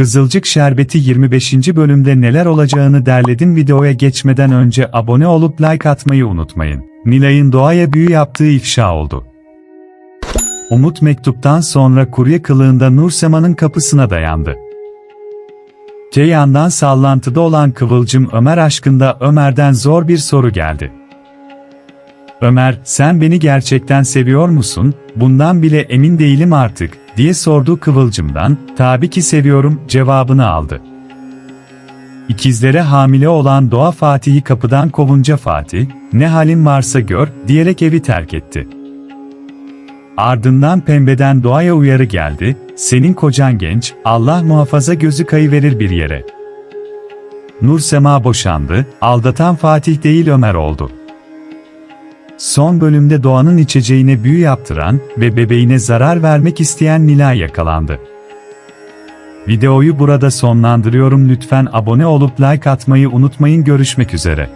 Kızılcık Şerbeti 25. bölümde neler olacağını derledim videoya geçmeden önce abone olup like atmayı unutmayın. Nilay'ın doğaya büyü yaptığı ifşa oldu. Umut mektuptan sonra kurye kılığında Nursema'nın kapısına dayandı. Te yandan sallantıda olan Kıvılcım Ömer aşkında Ömer'den zor bir soru geldi. Ömer, sen beni gerçekten seviyor musun? Bundan bile emin değilim artık, diye sordu Kıvılcım'dan, tabii ki seviyorum, cevabını aldı. İkizlere hamile olan Doğa Fatih'i kapıdan kovunca Fatih, ne halin varsa gör, diyerek evi terk etti. Ardından pembeden Doğa'ya uyarı geldi, senin kocan genç, Allah muhafaza gözü kayıverir bir yere. Nur Sema boşandı, aldatan Fatih değil Ömer oldu. Son bölümde Doğan'ın içeceğine büyü yaptıran ve bebeğine zarar vermek isteyen Nilay yakalandı. Videoyu burada sonlandırıyorum lütfen abone olup like atmayı unutmayın görüşmek üzere.